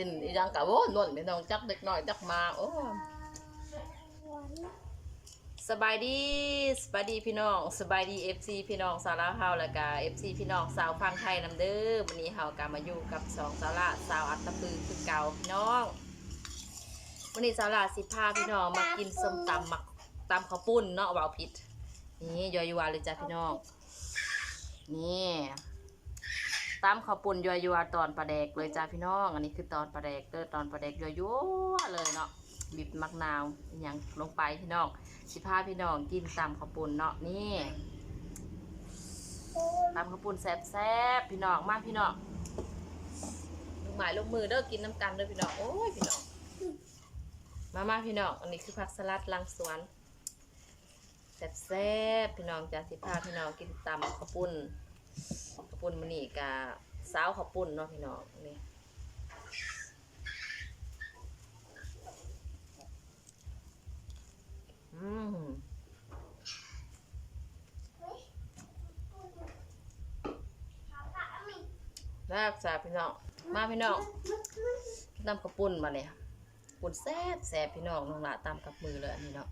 กินอีหยังกะโว้นวนพี่น้องจักเด็กน้อยจักมาโอ้สบายดีสบายดีพี่น้องสบายดี FC พี่น้องสาวลาวเฮาแล้วก็ FC พี่น้องสาวฟังไทยนํเด้อวันนี้เฮาก็มาอยู่กับสองสาวละสาวอัตตะปือคือเก่าพี่น้องวันนี้สาวละสิพาพี่น้องมากินส้มตำหมักตำข้าวปุ้นเนาะว่าผิดนี่ยอยๆวาเลยจ้ะพี่น้องนี่ ตามข้าวปุ่นยัวยัวตอนปลาแดกเลยจ้าพี่น้อง อันนี้คือตอนปลาแดกเด้อตอนปลาแดกยัวยัวเลยเนาะบีบมะนาวอย่างลงไปพี่น้องสิพาพี่น้องกินตามข้าวปุ่นเนาะนี่ตามข้าวปุ่นแซ่บๆพี่น้องมากพี่น้องลูกหมายลูกมือเด้อกินน้ำกันเด้อพี่น้องโอ้ยพี่น้องมามาพี่น้องอันนี้คือผักสลัดลังสวนแซ่บๆพี่น้องจ้าสิพาพี่น้องกินตำข้าวปุ้น ปุ้นมันนี่กะสาวข้าวปุ้นเนาะพี่น้องนี่อืมแซ่บแซ่บพี่น้องมาพี่น้องตำข้าวปุ้นมาเลยปุ้นแซ่บแซ่บพี่น้องน้องละตำกับมือเลยอันนี้เนาะ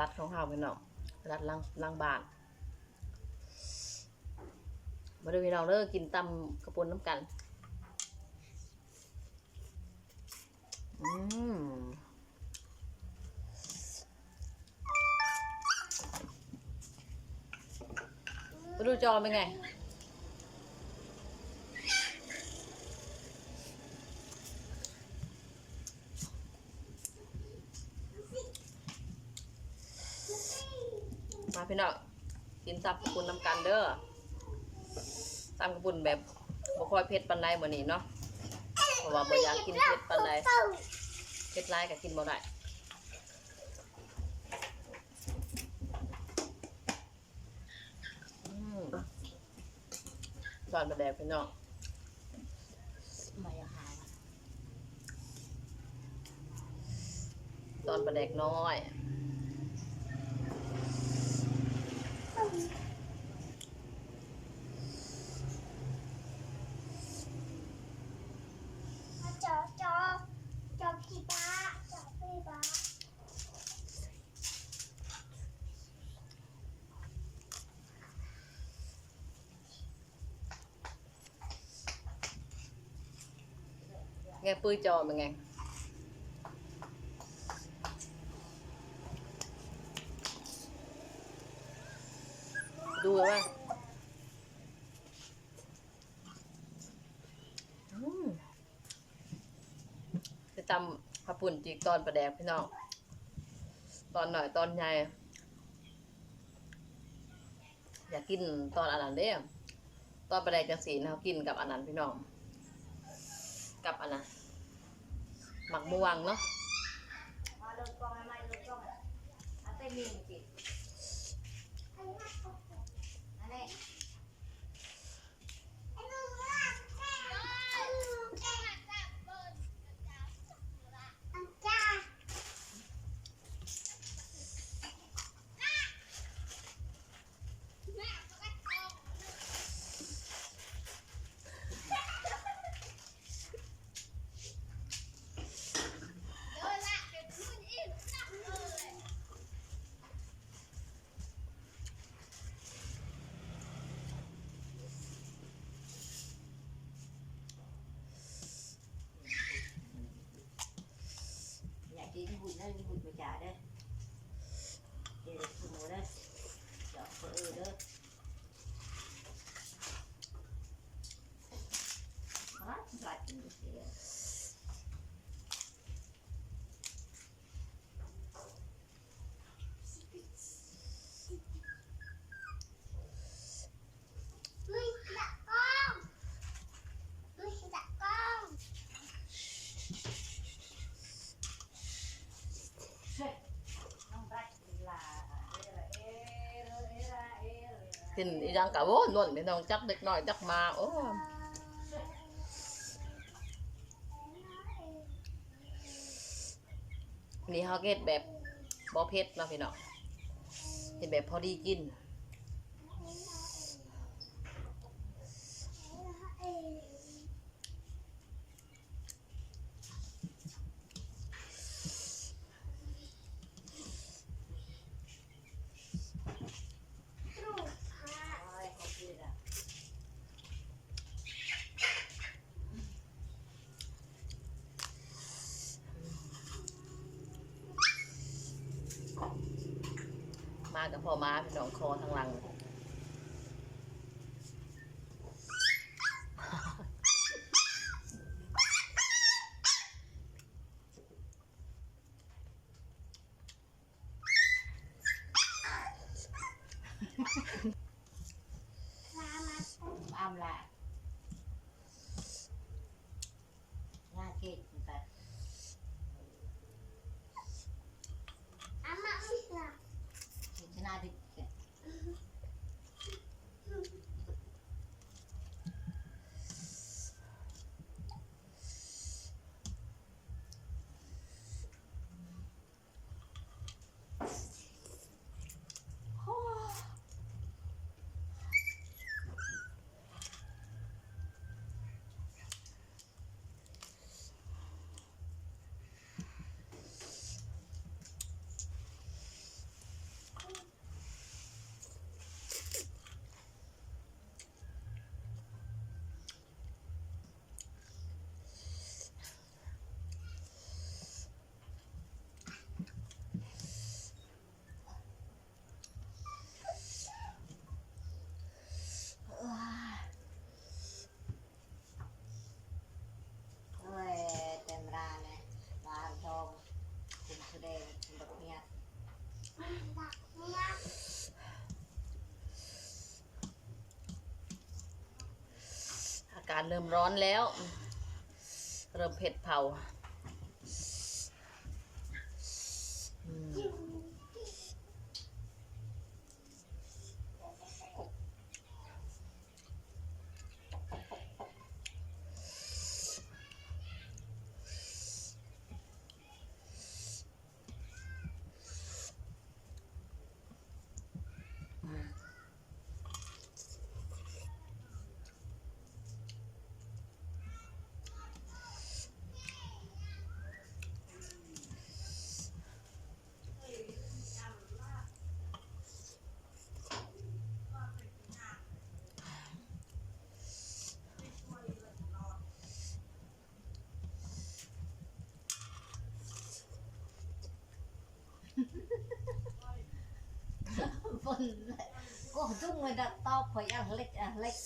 ลัดของเฮาพี่น้องสลัดล้างล้างบานมาดูพี่น้องเด้อกินตำกระปุนน้ำกันอืมมาดูจอเป็นไง มาพี่น้อง กินตับกุนน้ำกันเด้อตำกระปุนแบบบ่ค่อยเผ็ดปานใดมื้อนี้เนาะเพราะว่าบ่อยากกินเผ็ดปานใดเผ็ดหลายก็กินบ่ได้อืมสอนมาแดกพี่น้องไม่อาหายตอนปลาแดกน้อย nghe pươi tròn mà nghe อพี่บ้าจอพี่บ้าไงปื้อจอเป็นไงดูเลยว่าอืมจะตำผักปุ่นจีกตอนประแดกพี่น้อง ตอนหน่อยตอนใหญ่ อยากกินตอนอันนั้นเด้ตอนประแดกจังสีนะครับกินกับอันนั้นพี่น้อง กับอันนั้นหมักม่วงเนาะมาลงกองไม่ลงกองอันเต้นมีจิอัน นี้ อยากกินหุ่นนั่นหุ่นไปจ่าเด้อเดี๋ยวคุณหมูเด้อเดี๋ยวเออเด้อฮะสลัดกินเสีย กินอีหยังกะโว้นวนไม่ต้องจักเด็กน้อยจักมาโอ้นี่เฮาเก็ดแบบบอเพชรนาะพี่น้องเห็นแบบพอดีกินโอ้ยเขาพูดอะ มากับพ่อมาพี่น้องคอทางหลังอ้ำละหน้าเกตไปชนะดิเกต โอ้ยเต็มร้านเลยร้านทองคุณแสดงคุณดอกเนี้ย อา การเริ่มร้อนแล้ว เริ่มเผ็ดเผาอืม ฝนก็จุ้งเลยดักตอบพอยอะเล็กอะเล็ก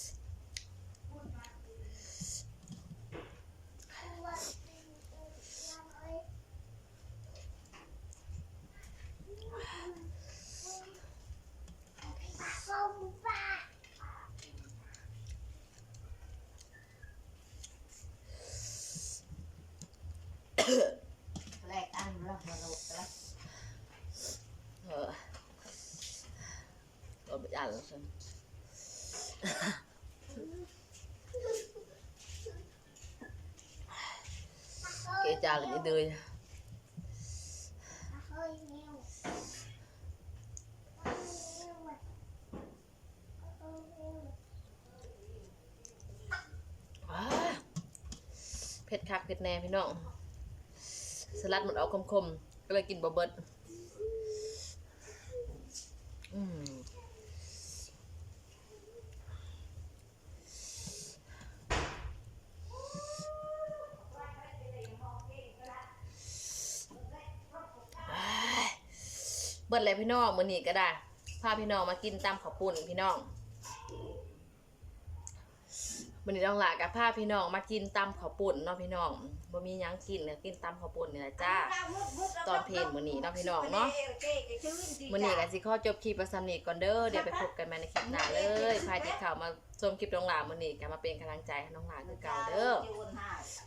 แรกอันรับมาลูกแล้ว เออเราไป อ่านเกจากันอีเดยเผ็ดคักเผ็ดแน่พี่น้อง สลัดมันเอาคมๆ ก็เลยกินบะเบิดอืม เบิดเลยพี่น้องมื้อนี้ก็ได้พาพี่น้องมากินตำข้าวปุ้นพี่น้อง วันนี้ต้องหลากับพาพี่น้องมากินตำข้าวปุ่นเนาะพี่น้องบ่มีหยังกินเลยกินตำข้าวปุ่นนี่แหละจ้า ตอนเพลงมื้อนี้เนาะพี่น้องเนาะมื้อนี้ก็สิขอจบคลิปไว้ซ้ำนีก่อนเด้อเดี๋ยวไปพบกันใหม่ในคลิปหน้าเลยใครที่เข้ามาชมคลิปน้องหลามื้อนี้ก็มาเป็นกำลังใจให้น้องหลาคือเก่าเด้อ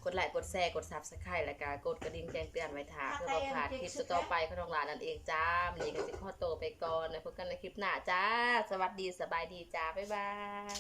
กดไลค์กดแชร์กด Subscribe แล้วก็กดกระดิ่งแจ้งเตือนไว้ท่าเพื่อบ่พลาดคลิปต่อไปของน้องหลานั่นเองจ้ามื้อนี้ก็สิขอโตไปก่อนแล้วพบกันในคลิปหน้าจ้า สวัสดีสบายดีจ้าบ๊ายบาย